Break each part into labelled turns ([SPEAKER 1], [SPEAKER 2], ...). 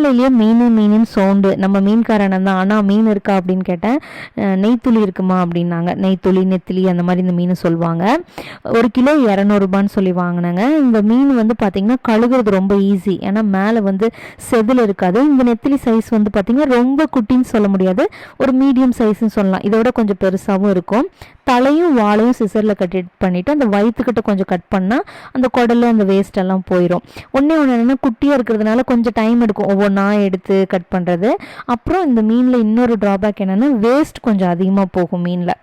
[SPEAKER 1] காலையிலேயே மீன் மீன் சவுண்டு நம்ம மீன்காரன் தான். ஆனால் மீன் இருக்கா அப்படின்னு கேட்டேன். நெய்த்துளி இருக்குமா அப்படின்னாங்க. நெய்த்துளி நெத்திலி அந்த மாதிரி இந்த மீன் சொல்லுவாங்க. ஒரு கிலோ இரநூறுபான்னு சொல்லி வாங்கினாங்க. இந்த மீன் வந்து பார்த்திங்கன்னா கழுகுறது ரொம்ப ஈஸி ஏன்னா மேலே வந்து செதில் இருக்காது. இந்த நெத்திலி சைஸ் வந்து பார்த்திங்கன்னா ரொம்ப குட்டின்னு சொல்ல முடியாது. ஒரு மீடியம் சைஸ்ன்னு சொல்லலாம். இதோட கொஞ்சம் பெருசாகவும் இருக்கும். தலையும் வாழையும் சிசரில் கட் பண்ணிவிட்டு அந்த வயிற்றுக்கிட்ட கொஞ்சம் கட் பண்ணால் அந்த குடல் அந்த வேஸ்ட் எல்லாம் போயிடும் ஒன்றே ஒன்று என்னென்னா குட்டியாக இருக்கிறதுனால கொஞ்சம் டைம் எடுக்கும். ஒவ்வொரு நான் எடுத்து கட் பண்ணுறது அப்புறம் இந்த மீனில் இன்னொரு ட்ராபேக் என்னென்னா வேஸ்ட் கொஞ்சம் அதிகமாக போகும் மீனில்.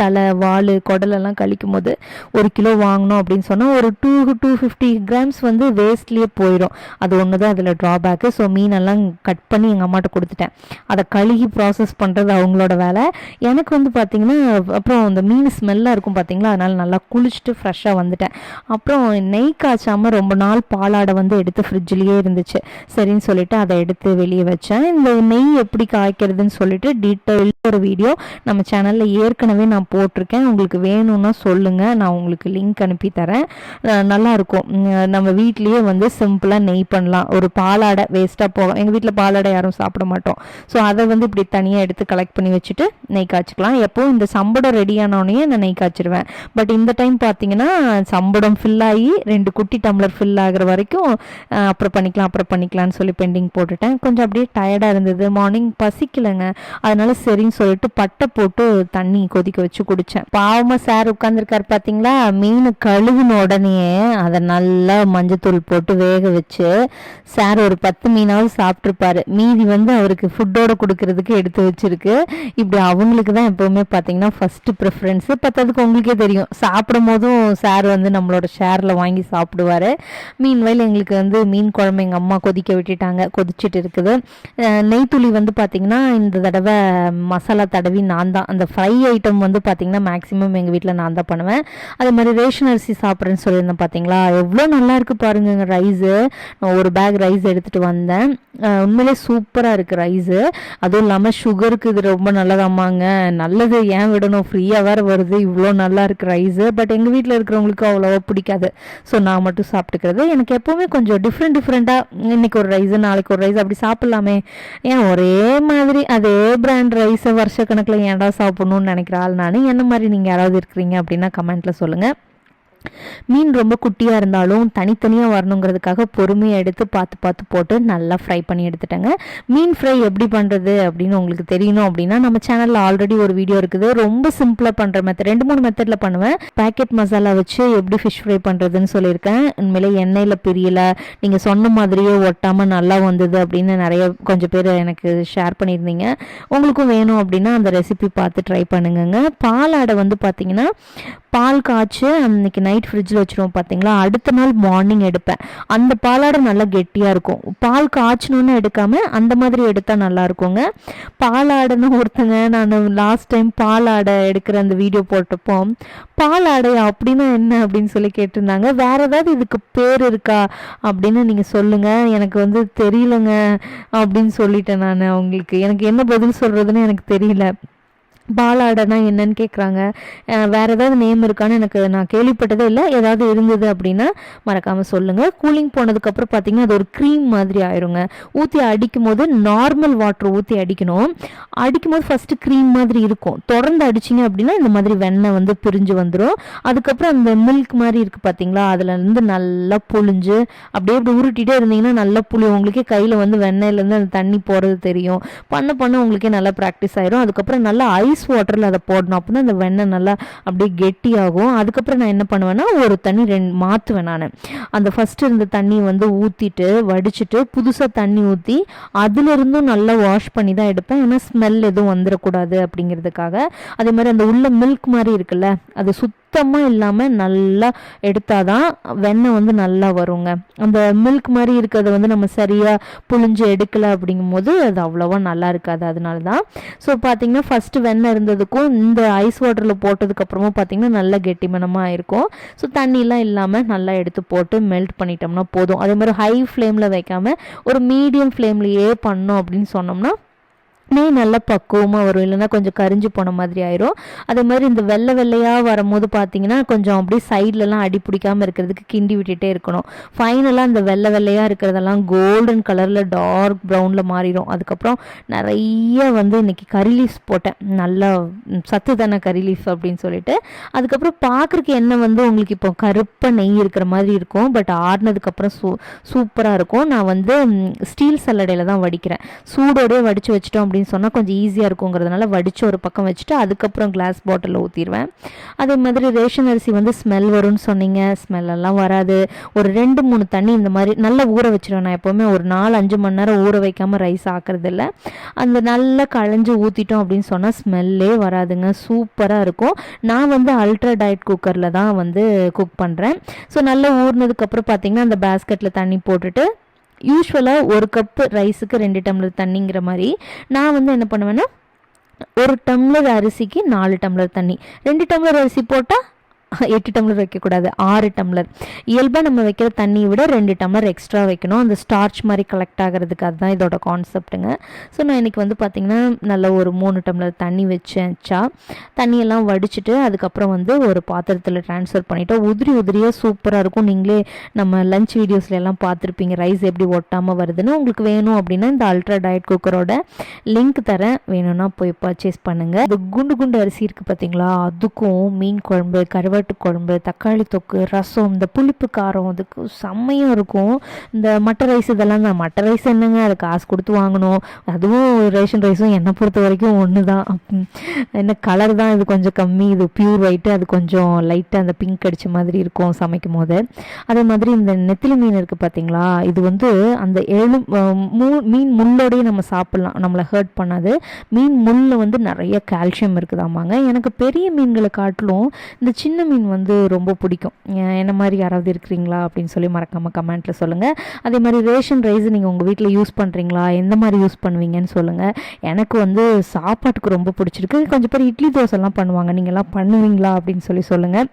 [SPEAKER 1] தலை வால் குடலெல்லாம் கழிக்கும் போது ஒரு கிலோ வாங்கினோம் அப்படின்னு சொன்னால் ஒரு டூ டூ ஃபிஃப்டி கிராம்ஸ் வந்து வேஸ்ட்லேயே போயிடும் அது ஒன்று தான் அதில் ட்ராபேக்கு ஸோ மீனெல்லாம் கட் பண்ணி எங்கள் அம்மாட்ட கொடுத்துட்டேன். அதை கழுகி ப்ராசஸ் பண்ணுறது அவங்களோட வேலை. எனக்கு வந்து பார்த்திங்கன்னா அப்புறம் அந்த மீன் ஸ்மெல்லாக இருக்கும் பார்த்தீங்களா அதனால் நல்லா குளிச்சுட்டு ஃப்ரெஷ்ஷாக வந்துட்டேன். அப்புறம் நெய் காய்ச்சாமல் ரொம்ப நாள் பாலாடை வந்து எடுத்து ஃப்ரிட்ஜ்லேயே இருந்துச்சு. சரின்னு சொல்லிட்டு அதை எடுத்து வெளியே வச்சேன். இந்த நெய் எப்படி காய்க்கிறதுன்னு சொல்லிட்டு டீட்டெயில் ஒரு வீடியோ நம்ம சேனலில் ஏற்கனவே நான் போட்டிருக்கேன். உங்களுக்கு வேணும்னா சொல்லுங்கள் நான் உங்களுக்கு லிங்க் அனுப்பி தரேன். நல்லாயிருக்கும். நல்லா இருக்கும் நம்ம வீட்லேயே வந்து சிம்பிளாக நெய் பண்ணலாம். ஒரு பாலாடை வேஸ்ட்டாக போகும் எங்கள் வீட்டில் பாலாடை யாரும் சாப்பிட மாட்டோம். ஸோ அதை வந்து இப்படி தனியாக எடுத்து கலெக்ட் பண்ணி வச்சுட்டு நெய் காய்ச்சிக்கலாம். எப்போவும் இந்த சம்படம் ரெடி ஆனோடனே நான் நெய் காய்ச்சிருவேன். பட் இந்த டைம் பார்த்தீங்கன்னா சம்படம் ஃபில் ஆகி ரெண்டு குட்டி டம்ளர் ஃபில் ஆகுற வரைக்கும் அப்புறம் பண்ணிக்கலாம் அப்புறம் பண்ணிக்கலாம்னு சொல்லி பெண்டிங் போட்டுட்டேன். கொஞ்சம் அப்படியே டயர்டாக இருந்தது. மார்னிங் பசிக்கலைங்க. அதனால சரின்னு சொல்லிட்டு பட்டை போட்டு தண்ணி கொதிக்க வச்சு வச்சு குடித்தேன் பாவமாக சார் உட்காந்துருக்காரு பார்த்தீங்களா மீன் கழுவின உடனே அதை நல்லா மஞ்சத்தூள் போட்டு வேக வச்சு சார் ஒரு பத்து மீனாவது சாப்பிட்ருப்பாரு மீதி வந்து அவருக்கு ஃபுட்டோட கொடுக்கறதுக்கு எடுத்து வச்சிருக்கு. இப்படி அவங்களுக்கு தான் எப்போவுமே பார்த்தீங்கன்னா ஃபஸ்ட்டு ப்ரிஃபரன்ஸு பத்ததுக்கு உங்களுக்கே தெரியும். சாப்பிடும் போதும் சார் வந்து நம்மளோட ஷேரில் வாங்கி சாப்பிடுவாரு. மீன் வயல் எங்களுக்கு வந்து மீன் குழம்பு எங்கள் அம்மா கொதிக்க விட்டுட்டாங்க. கொதிச்சிட்டு இருக்குது. நெய்த்துளி வந்து பார்த்திங்கன்னா இந்த தடவை மசாலா தடவி நான் தான். அந்த ஃப்ரை ஐட்டம் வந்து பார்த்திங்கன்னா மேக்ஸிமம் எங்கள் வீட்டில் நான் தான் பண்ணுவேன். அதே மாதிரி ரேஷன் அரிசி சாப்பிட்றேன்னு சொல்லியிருந்தேன் பார்த்தீங்களா எவ்வளோ நல்லா இருக்கு பாருங்க ரைஸு நான் ஒரு பேக் ரைஸ் எடுத்துகிட்டு வந்தேன். உண்மையிலே சூப்பராக இருக்குது ரைஸு அதுவும் இல்லாமல் சுகருக்கு இது ரொம்ப நல்லதாம்மாங்க. நல்லது ஏன் விடணும்? ஃப்ரீயாக வேறு வருது. இவ்வளோ நல்லா இருக்கு ரைஸு பட் எங்கள் வீட்டில் இருக்கிறவங்களுக்கு அவ்வளோவா பிடிக்காது. ஸோ நான் மட்டும் சாப்பிட்டுக்கிறது. எனக்கு எப்போவுமே கொஞ்சம் டிஃப்ரெண்ட் டிஃப்ரெண்ட்டாக இன்னைக்கு ஒரு ரைஸு நாளைக்கு ஒரு ரைஸ் அப்படி சாப்பிட்லாமே. ஏன் ஒரே மாதிரி அதே பிராண்ட் ரைஸை வருஷக்கணக்கில் ஏன்டா சாப்பிடணும்னு நினைக்கிற ஆள் நான் என்ன மாதிரி நீங்கள் யாராவது இருக்கிறீங்க அப்படின்னா கமெண்ட்டில் சொல்லுங்கள் மீன் ரொம்ப குட்டியாக இருந்தாலும் தனித்தனியாக வரணுங்கிறதுக்காக பொறுமையாக எடுத்து பார்த்து பார்த்து போட்டு நல்லா ஃப்ரை பண்ணி எடுத்துட்டேங்க. மீன் ஃப்ரை எப்படி பண்ணுறது அப்படின்னு உங்களுக்கு தெரியணும் அப்படின்னா நம்ம சேனலில் ஆல்ரெடி ஒரு வீடியோ இருக்குது. ரொம்ப சிம்பிளாக பண்ணுற மெத்தட் ரெண்டு மூணு மெத்தடில் பண்ணுவேன். பேக்கெட் மசாலா வச்சு எப்படி ஃபிஷ் ஃப்ரை பண்ணுறதுன்னு சொல்லியிருக்கேன். உண்மையிலே எண்ணெயில் பிரியலை. நீங்கள் சொன்ன மாதிரியே ஒட்டாமல் நல்லா வந்தது அப்படின்னு நிறைய கொஞ்சம் பேர் எனக்கு ஷேர் பண்ணியிருந்தீங்க. உங்களுக்கும் வேணும் அப்படின்னா அந்த ரெசிபி பார்த்து ட்ரை பண்ணுங்கங்க. ஆடை வந்து பார்த்தீங்கன்னா பால் காய்ச்சி அன்னைக்கு நைட் ஃப்ரிட்ஜில் வச்சுருவோம் பார்த்தீங்களா அடுத்த நாள் மார்னிங் எடுப்பேன். அந்த பாலாடை நல்லா கெட்டியாக இருக்கும். பால் காய்ச்சணுன்னு எடுக்காமல் அந்த மாதிரி எடுத்தால் நல்லா இருக்குங்க. பாலாடைன்னு ஒருத்தங்க நான் லாஸ்ட் டைம் பாலாடை எடுக்கிற அந்த வீடியோ போட்டப்போ பாலாடை அப்படின்னா என்ன? அப்படின்னு சொல்லி கேட்டிருந்தாங்க. வேற ஏதாவது இதுக்கு பேர் இருக்கா? அப்படின்னு நீங்கள் சொல்லுங்கள் எனக்கு வந்து தெரியலங்க அப்படின்னு சொல்லிட்டேன் நான் அவங்களுக்கு. எனக்கு என்ன பதில் சொல்கிறதுன்னு எனக்கு தெரியல. பாலாடைனா என்னன்னு கேட்குறாங்க வேறு ஏதாவது நேம் இருக்கான்னு எனக்கு நான் கேள்விப்பட்டதே இல்லை. ஏதாவது இருந்தது அப்படின்னா மறக்காமல் சொல்லுங்கள் கூலிங் போனதுக்கப்புறம் பார்த்தீங்கன்னா அது ஒரு க்ரீம் மாதிரி ஆயிருங்க. ஊற்றி அடிக்கும் போது நார்மல் வாட்டர் ஊற்றி அடிக்கணும். அடிக்கும் போது ஃபஸ்ட்டு க்ரீம் மாதிரி இருக்கும். தொடர்ந்து அடிச்சிங்க அப்படின்னா இந்த மாதிரி வெண்ணெய் வந்து பிரிஞ்சு வந்துடும் அதுக்கப்புறம் அந்த மில்க் மாதிரி இருக்குது பார்த்தீங்களா அதில் இருந்து நல்லா புழிஞ்சு அப்படியே இப்படி உருட்டிகிட்டே இருந்தீங்கன்னா நல்லா புளி உங்களுக்கே கையில் வந்து வெண்ணெயிலேருந்து அந்த தண்ணி போகிறது தெரியும். பண்ண பண்ண உங்களுக்கே நல்லா ப்ராக்டிஸ் ஆயிரும். அதுக்கப்புறம் நல்லா ஐஸ் வாட்டரில் அதை போடணும். அப்படின்னா அந்த வெண்ணெய் நல்லா அப்படியே கெட்டியாகும். அதுக்கப்புறம் நான் என்ன பண்ணுவேன்னா ஒரு தண்ணி ரெண்டு மாற்றுவேன் நான். அந்த ஃபஸ்ட்டு இருந்த தண்ணி வந்து ஊற்றிட்டு வடிச்சிட்டு புதுசாக தண்ணி ஊற்றி அதுலேருந்தும் நல்லா வாஷ் பண்ணி தான் எடுப்பேன். ஏன்னா ஸ்மெல் எதுவும் வந்துடக்கூடாது அப்படிங்கிறதுக்காக. அதே மாதிரி அந்த உள்ள மில்க் மாதிரி இருக்குல்ல அது சுத்தமாக இல்லாமல் நல்லா எடுத்தால் தான் வெண்ணெய் வந்து நல்லா வருங்க. அந்த மில்க் மாதிரி இருக்கிறத வந்து நம்ம சரியாக புழிஞ்சு எடுக்கலை அப்படிங்கும்போது அது அவ்வளோவா நல்லா இருக்காது. அதனால தான் ஸோ பார்த்தீங்கன்னா ஃபஸ்ட்டு வெண்ணெய் இருந்ததுக்கும் இந்த ஐஸ் வாட்டரில் போட்டதுக்கப்புறமா பார்த்தீங்கன்னா நல்லா கெட்டிமனமாக இருக்கும். ஸோ தண்ணிலாம் இல்லாமல் நல்லா எடுத்து போட்டு மெல்ட் பண்ணிட்டோம்னா போதும். அதே மாதிரி ஹை ஃப்ளேமில் வைக்காமல் ஒரு மீடியம் ஃப்ளேம்லேயே பண்ணோம் அப்படின்னு சொன்னோம்னா சட்னி நல்லா பக்குவமாக வரும். இல்லைன்னா கொஞ்சம் கரிஞ்சு போன மாதிரி ஆயிரும். அதே மாதிரி இந்த வெள்ளை வெள்ளையாக வரும்போது பார்த்தீங்கன்னா கொஞ்சம் அப்படியே சைட்லலாம் அடி பிடிக்காமல் இருக்கிறதுக்கு கிண்டி விட்டுட்டே இருக்கணும். ஃபைனலாக இந்த வெள்ளை வெள்ளையாக இருக்கிறதெல்லாம் கோல்டன் கலரில் டார்க் ப்ரௌனில் மாறிடும் அதுக்கப்புறம் நிறைய வந்து இன்னைக்கு கறி லீஃப்ஸ் போட்டேன். நல்லா சத்து தானே கறி லீஃப் அப்படின்னு சொல்லிட்டு. அதுக்கப்புறம் பார்க்குறக்கு எண்ணெய் வந்து உங்களுக்கு இப்போ கருப்பாக நெய் இருக்கிற மாதிரி இருக்கும். பட் ஆடினதுக்கப்புறம் சூ சூப்பராக இருக்கும். நான் வந்து ஸ்டீல் சல்லடையில் தான் வடிக்கிறேன். சூடோடய வடித்து வச்சிட்டோம் அப்படின்னு அப்படின்னு சொன்னால் கொஞ்சம் ஈஸியாக இருக்குங்கிறதுனால வடித்து ஒரு பக்கம் வச்சுட்டு அதுக்கப்புறம் கிளாஸ் பாட்டிலில் ஊற்றிடுவேன் அதே மாதிரி ரேஷன் அரிசி வந்து ஸ்மெல் வரும்னு சொன்னீங்க. ஸ்மெல் எல்லாம் வராது. ஒரு ரெண்டு மூணு தண்ணி இந்த மாதிரி நல்லா ஊற வச்சிருவேன். நான் எப்போவுமே ஒரு நாலு அஞ்சு மணி நேரம் ஊற வைக்காமல் ரைஸ் ஆக்குறது அந்த நல்லா களைஞ்சு ஊற்றிட்டோம் அப்படின்னு சொன்னால் ஸ்மெல்லே வராதுங்க. சூப்பராக இருக்கும். நான் வந்து அல்ட்ரா டயட் குக்கரில் தான் வந்து குக் பண்ணுறேன் ஸோ நல்லா ஊறினதுக்கப்புறம் பார்த்தீங்கன்னா அந்த பேஸ்கெட்டில் தண்ணி போட்டுட்டு யூஸ்வலாக ஒரு கப்பு ரைஸுக்கு ரெண்டு டம்ளர் தண்ணிங்கிற மாதிரி நான் வந்து என்ன பண்ணுவேன்னா ஒரு டம்ளர் அரிசிக்கு நாலு டம்ளர் தண்ணி. ரெண்டு டம்ளர் அரிசி போட்டால் எட்டு டம்ளர் வைக்கக்கூடாது ஆறு டம்ளர். இயல்பாக நம்ம வைக்கிற தண்ணியை விட ரெண்டு டம்ளர் எக்ஸ்ட்ரா வைக்கணும். அந்த ஸ்டார்ச் மாதிரி கலெக்ட் ஆகிறதுக்கு அதுதான் இதோட கான்செப்ட்டுங்க ஸோ நான் இன்றைக்கி வந்து பார்த்திங்கன்னா நல்ல ஒரு மூணு டம்ளர் தண்ணி வச்சேன்ச்சா. தண்ணியெல்லாம் வடிச்சிட்டு அதுக்கப்புறம் வந்து ஒரு பாத்திரத்தில் ட்ரான்ஸ்ஃபர் பண்ணிவிட்டு உதிரி உதிரியாக சூப்பராக இருக்கும். நீங்களே நம்ம லஞ்ச் வீடியோஸ்ல எல்லாம் பார்த்துருப்பீங்க ரைஸ் எப்படி ஒட்டாமல் வருதுன்னு. உங்களுக்கு வேணும் அப்படின்னா இந்த அல்ட்ரா டயட் குக்கரோட லிங்க் தரேன். வேணும்னா போய் பர்ச்சேஸ் பண்ணுங்கள் இந்த குண்டு குண்டு அரிசி இருக்குது பார்த்தீங்களா அதுக்கும் மீன் குழம்பு கருவாட்டு குழம்பு தக்காளி தொக்கு ரசம் இந்த புளிப்பு காரம் அதுக்கு செம்மையும் இருக்கும். இந்த மட்டை ரைஸ் இதெல்லாம் தான். மட்டை ரைஸ் என்னங்க? அது காசு கொடுத்து வாங்கணும். அதுவும் ரேஷன் ரைஸும் என்னை பொறுத்த வரைக்கும் ஒன்று தான் என்ன கலர் தான் இது? கொஞ்சம் கம்மி. இது பியூர் ஒயிட்டு அது கொஞ்சம் லைட்டாக அந்த பிங்க் அடித்த மாதிரி இருக்கும் சமைக்கும் போது அதே மாதிரி இந்த நெத்திலி மீன் இருக்குது பார்த்தீங்களா இது வந்து அந்த எழு மூ மீன் முள்ளோடயே நம்ம சாப்பிட்லாம். நம்மளை ஹர்ட் பண்ணாது. மீன் முள்ளில் வந்து நிறைய கால்சியம் இருக்குதாமாங்க எனக்கு பெரிய மீன்களை காட்டிலும் இந்த சின்ன மீன் வந்து ரொம்ப பிடிக்கும். என்ன மாதிரி யாராவது இருக்கிறீங்களா அப்படின்னு சொல்லி மறக்காமல் கமெண்ட்டில் சொல்லுங்கள் அதே மாதிரி ரேஷன் ரைஸ் நீங்கள் உங்கள் வீட்டில் யூஸ் பண்ணுறீங்களா எந்த மாதிரி யூஸ் பண்ணுவீங்கன்னு சொல்லுங்கள் எனக்கு வந்து சாப்பாட்டுக்கு ரொம்ப பிடிச்சிருக்கு. கொஞ்சம் பேர் இட்லி தோசைலாம் பண்ணுவாங்க. நீங்கள்லாம் பண்ணுவீங்களா அப்படின்னு சொல்லி சொல்லுங்கள்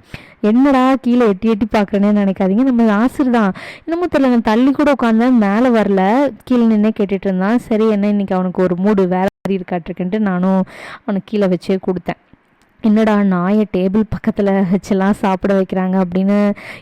[SPEAKER 1] என்னடா கீழே எட்டி எட்டி பார்க்குறேனே நினைக்காதீங்க. நம்ம ஆசிரியர் தான். இன்னமும் தெரியல தள்ளி கூட உட்காந்து மேலே வரல. கீழே நின்று கேட்டுட்டு இருந்தான். சரி என்ன இன்னைக்கு அவனுக்கு ஒரு மூடு வேற மாதிரி இருக்காட்டிருக்குன்ட்டு நானும் அவனுக்கு கீழே வச்சே கொடுத்தேன். என்னடா நாயை டேபிள் பக்கத்தில் வச்செல்லாம் சாப்பிட வைக்கிறாங்க அப்படின்னு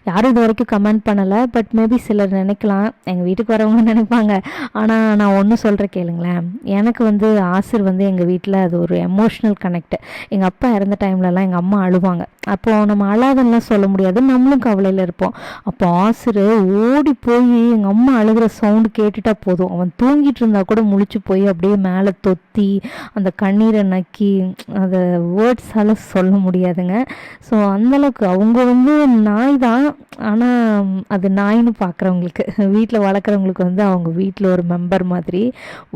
[SPEAKER 1] யாரும் இது வரைக்கும் கமெண்ட் பண்ணலை. பட் மேபி சிலர் நினைக்கலாம். எங்கள் வீட்டுக்கு வரவங்க நினைப்பாங்க. ஆனால் நான் ஒன்று சொல்கிறேன் கேளுங்களேன். எனக்கு வந்து ஆசிர் வந்து எங்கள் வீட்டில் அது ஒரு எமோஷ்னல் கனெக்ட் எங்கள் அப்பா இறந்த டைம்லலாம் எங்கள் அம்மா அழுவாங்க. அப்போது நம்ம அழாதெல்லாம் சொல்ல முடியாது. நம்மளும் கவலையில் இருப்போம். அப்போ ஆசிர் ஓடி போய் எங்கள் அம்மா அழுகிற சவுண்டு கேட்டுட்டா போதும். அவன் தூங்கிட்டு இருந்தால் கூட முழிச்சு போய் அப்படியே மேலே தொத்தி அந்த கண்ணீரை நக்கி அதை வேர்ட்ஸால் சொல்ல முடியாதுங்க. ஸோ அந்தளவுக்கு அவங்க வந்து நாய் தான். ஆனால் அது நாய்னு பார்க்குறவங்களுக்கு வீட்டில் வளர்க்குறவங்களுக்கு வந்து அவங்க வீட்டில் ஒரு மெம்பர் மாதிரி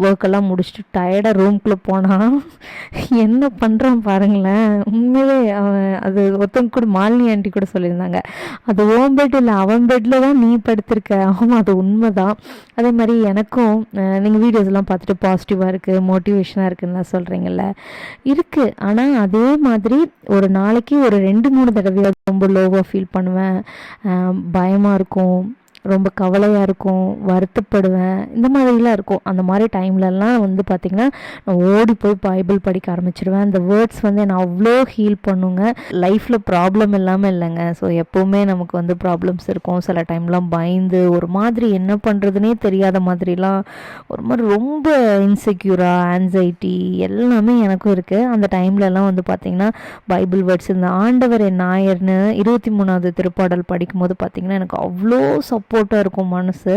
[SPEAKER 1] ஒர்க்கெல்லாம் முடிச்சுட்டு டயர்டாக ரூம்குள்ளே போனால் என்ன பண்ணுறான் பாருங்களேன். உண்மையிலே அவன் அது ஒருத்தவங்க கூட மாலினி ஆண்டி கூட சொல்லியிருந்தாங்க. அது ஓம் பெட் இல்லை அவன் பெட்டில் தான் நீ படுத்திருக்க. ஆமாம் அது உண்மை தான் அதே மாதிரி எனக்கும் நீங்கள் வீடியோஸ்லாம் பார்த்துட்டு பாசிட்டிவாக இருக்குது மோட்டிவேஷனாக இருக்குன்னு சொல்கிறீங்கல்ல இருக்குது ஆனால் அதே மாதிரி மாதிரி ஒரு நாளைக்கு ஒரு ரெண்டு மூணு தடவையாவது ரொம்ப லோவாக ஃபீல் பண்ணுவேன். பயமாக இருக்கும். ரொம்ப கவலையாக இருக்கும் வருத்தப்படுவேன். இந்த மாதிரிலாம் இருக்கும். அந்த மாதிரி டைம்லலாம் வந்து பார்த்திங்கன்னா நான் ஓடி போய் பைபிள் படிக்க ஆரம்பிச்சிடுவேன் அந்த வேர்ட்ஸ் வந்து என்னை அவ்வளோ ஹீல் பண்ணுங்க. லைஃப்பில் ப்ராப்ளம் இல்லாமல் இல்லைங்க. ஸோ எப்போவுமே நமக்கு வந்து ப்ராப்ளம்ஸ் இருக்கும். சில டைம்லாம் பயந்து ஒரு மாதிரி என்ன பண்ணுறதுனே தெரியாத மாதிரிலாம் ஒரு மாதிரி ரொம்ப இன்செக்யூராக ஆன்சைட்டி எல்லாமே எனக்கும் இருக்குது அந்த டைம்லலாம் வந்து பார்த்திங்கன்னா பைபிள் வேர்ட்ஸ் இந்த ஆண்டவர் என் நாயர்னு இருபத்தி மூணாவது திருப்பாடல் படிக்கும்போது பார்த்திங்கன்னா எனக்கு அவ்வளோ சப்போர்ட்டாக இருக்கும் மனசு.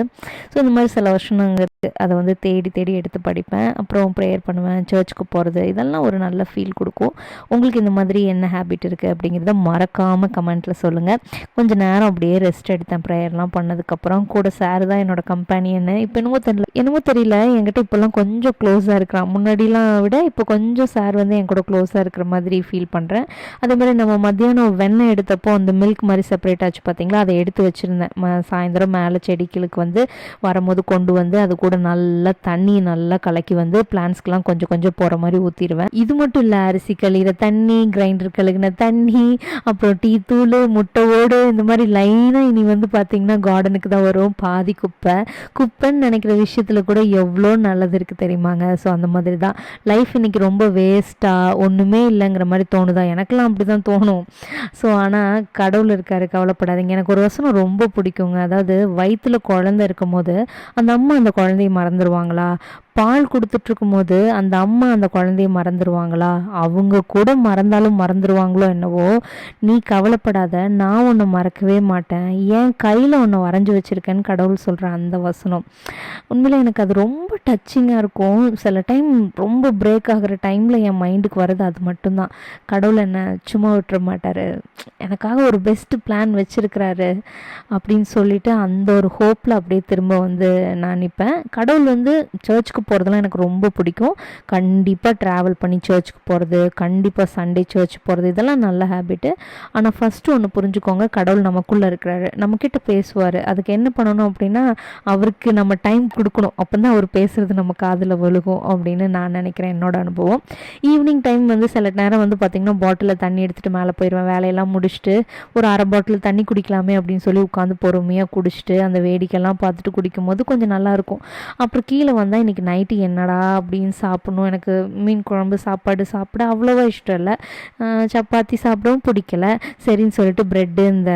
[SPEAKER 1] ஸோ இந்த மாதிரி சில வருஷம் நாங்கள் அதை வந்து தேடி தேடி எடுத்து படிப்பேன். அப்புறம் ப்ரேயர் பண்ணுவேன் சர்ச்சுக்கு போகிறது இதெல்லாம் ஒரு நல்ல ஃபீல் கொடுக்கும். உங்களுக்கு இந்த மாதிரி என்ன ஹேபிட் இருக்குது அப்படிங்கிறத மறக்காமல் கமெண்ட்டில் சொல்லுங்கள் கொஞ்சம் நேரம் அப்படியே ரெஸ்ட் எடுத்தேன் ப்ரேயர்லாம் பண்ணதுக்கப்புறம். கூட சார் தான் என்னோட கம்பெனின்னு இப்போ என்னமோ தெரியல என்னமோ தெரியல. என்கிட்ட இப்போல்லாம் கொஞ்சம் க்ளோஸாக இருக்கிறான். முன்னாடிலாம் விட இப்போ கொஞ்சம் சார் வந்து என் கூட க்ளோஸாக இருக்கிற மாதிரி ஃபீல் பண்ணுறேன் அதே மாதிரி நம்ம மத்தியானம் வெண்ணெய் எடுத்தப்போ அந்த மில்க் மாதிரி செப்பரேட் ஆச்சு பார்த்தீங்களா அதை எடுத்து வச்சுருந்தேன். சாயந்தரம் மேலே செடிகளுக்கு வந்து வரும்போது கொண்டு வந்து அது கூட நல்லா தண்ணி நல்லா கலக்கி வந்து பிளான்ஸ்க்கெலாம் கொஞ்சம் கொஞ்சம் போகிற மாதிரி ஊற்றிடுவேன் இது மட்டும் இல்லை அரிசி கழுகிற தண்ணி கிரைண்டர் கழுகின தண்ணி அப்புறம் டீ தூள் முட்டை ஓடு இந்த மாதிரி லைனாக இனி வந்து பார்த்திங்கன்னா கார்டனுக்கு தான் வரும் பாதி குப்பை. குப்பைன்னு நினைக்கிற விஷயத்தில் கூட எவ்வளோ நல்லது இருக்குது தெரியுமாங்க? ஸோ அந்த மாதிரி தான். லைஃப் இன்றைக்கி ரொம்ப வேஸ்ட்டாக ஒன்றுமே இல்லைங்கிற மாதிரி தோணுதா? எனக்கெல்லாம் அப்படி தான் தோணும். ஸோ ஆனால் கடவுள் இருக்காரு கவலைப்படாதீங்க. எனக்கு ஒரு வசனம் ரொம்ப பிடிக்குங்க. அதாவது வயிற்றுல குழந்தை இருக்கும் போது அந்த அம்மா அந்த குழந்தைய மறந்துடுவாங்களா பால் கொடுத்துட்ருக்கும் போது அந்த அம்மா அந்த குழந்தைய மறந்துடுவாங்களா அவங்க கூட மறந்தாலும் மறந்துடுவாங்களோ என்னவோ நீ கவலைப்படாத நான் ஒன்று மறக்கவே மாட்டேன். ஏன் கையில் ஒன்று வரைஞ்சி வச்சுருக்கேன்னு கடவுள் சொல்கிற அந்த வசனம். உண்மையில் எனக்கு அது ரொம்ப டச்சிங்காக இருக்கும். சில டைம் ரொம்ப பிரேக் ஆகிற டைமில் என் மைண்டுக்கு வருது அது மட்டும்தான். கடவுள் என்னை சும்மா விட்டுற மாட்டார். எனக்காக ஒரு பெஸ்ட் பிளான் வச்சுருக்கிறாரு அப்படின்னு சொல்லிட்டு அந்த ஒரு ஹோப்பில் அப்படியே திரும்ப வந்து நான் நிற்பேன் கடவுள் வந்து சர்ச்சுக்கு போகிறதுலாம் எனக்கு ரொம்ப பிடிக்கும். கண்டிப்பாக ட்ராவல் பண்ணி சர்ச்சுக்கு போகிறது கண்டிப்பாக சண்டே சர்ச் போகிறது இதெல்லாம் நல்ல ஹேபிட்டு ஆனால் ஃபஸ்ட்டு ஒன்று புரிஞ்சுக்கோங்க கடவுள் நமக்குள்ளே இருக்கிறாரு. நம்மக்கிட்ட பேசுவார். அதுக்கு என்ன பண்ணணும் அப்படின்னா அவருக்கு நம்ம டைம் கொடுக்கணும். அப்போ தான் அவர் பேசுகிறது நம்ம காதில் விழுகும் அப்படின்னு நான் நினைக்கிறேன் என்னோட அனுபவம். ஈவினிங் டைம் வந்து சில நேரம் வந்து பார்த்திங்கன்னா பாட்டிலில் தண்ணி எடுத்துகிட்டு மேலே போயிடுவேன் வேலையெல்லாம் முடிச்சுட்டு ஒரு அரை பாட்டில் தண்ணி குடிக்கலாமே அப்படின்னு சொல்லி உட்காந்து பொறுமையாக குடிச்சிட்டு அந்த வேடிக்கைலாம் பார்த்துட்டு குடிக்கும் போது கொஞ்சம் நல்லாயிருக்கும் அப்புறம் கீழே வந்தால் இன்றைக்கி நைட்டு என்னடா அப்படின்னு சாப்பிட்ணும். எனக்கு மீன் குழம்பு சாப்பாடு சாப்பிட அவ்வளோவா இஷ்டம் இல்லை. சப்பாத்தி சாப்பிடவும் பிடிக்கல. சரின்னு சொல்லிட்டு ப்ரெட்டு இந்த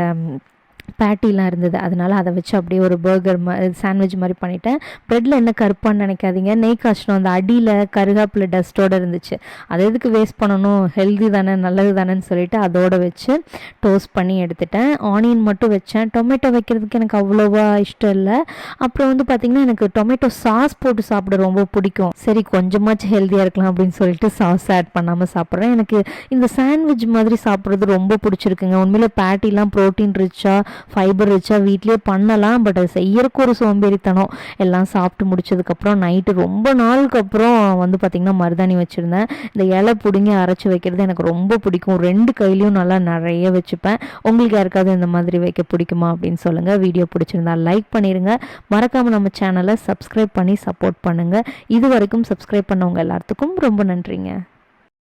[SPEAKER 1] பேட்டிலாம் இருந்தது. அதனால் அதை வச்சு அப்படியே ஒரு பர்கர் மாதிரி சாண்ட்விச் மாதிரி பண்ணிட்டேன். ப்ரெட்டில் என்ன கருப்பான்னு நினைக்காதீங்க. நெய் காய்ச்சணும் அந்த அடியில் கருகாப்பில் டஸ்ட்டோடு இருந்துச்சு. அதை எதுக்கு வேஸ்ட் பண்ணணும்? ஹெல்தி தானே நல்லது தானேன்னு சொல்லிட்டு அதோடு வச்சு டோஸ்ட் பண்ணி எடுத்துட்டேன். ஆனியன் மட்டும் வச்சேன். டொமேட்டோ வைக்கிறதுக்கு எனக்கு அவ்வளோவா இஷ்டம் இல்லை. அப்புறம் வந்து பார்த்திங்கன்னா எனக்கு டொமேட்டோ சாஸ் போட்டு சாப்பிட ரொம்ப பிடிக்கும். சரி கொஞ்சமாச்சும் ஹெல்த்தியாக இருக்கலாம் அப்படின்னு சொல்லிட்டு சாஸ் ஆட் பண்ணாமல் சாப்பிட்றேன். எனக்கு இந்த சாண்ட்விச் மாதிரி சாப்பிட்றது ரொம்ப பிடிச்சிருக்குங்க. உண்மையில் பேட்டிலாம் ப்ரோட்டீன் ரிச்சாக ஃபைபர் ரிச்சாக வீட்லேயே பண்ணலாம் பட் அது செய்யறக்கு ஒரு சோம்பேறித்தனம். எல்லாம் சாப்பிட்டு முடிச்சதுக்கப்புறம் நைட்டு ரொம்ப நாளுக்கு அப்புறம் வந்து பார்த்திங்கன்னா மருதாணி வச்சுருந்தேன். இந்த இலை பிடுங்கி அரைச்சி வைக்கிறது எனக்கு ரொம்ப பிடிக்கும். ரெண்டு கையிலையும் நல்லா நிறைய வச்சுப்பேன். உங்களுக்கு யாருக்காவது இந்த மாதிரி வைக்க பிடிக்குமா அப்படின்னு சொல்லுங்கள் வீடியோ பிடிச்சிருந்தா லைக் பண்ணிடுங்க மறக்காமல் நம்ம சேனலை சப்ஸ்கிரைப் பண்ணி சப்போர்ட் பண்ணுங்கள் இது வரைக்கும் சப்ஸ்கிரைப் பண்ணவங்க எல்லாத்துக்கும் ரொம்ப நன்றிங்க.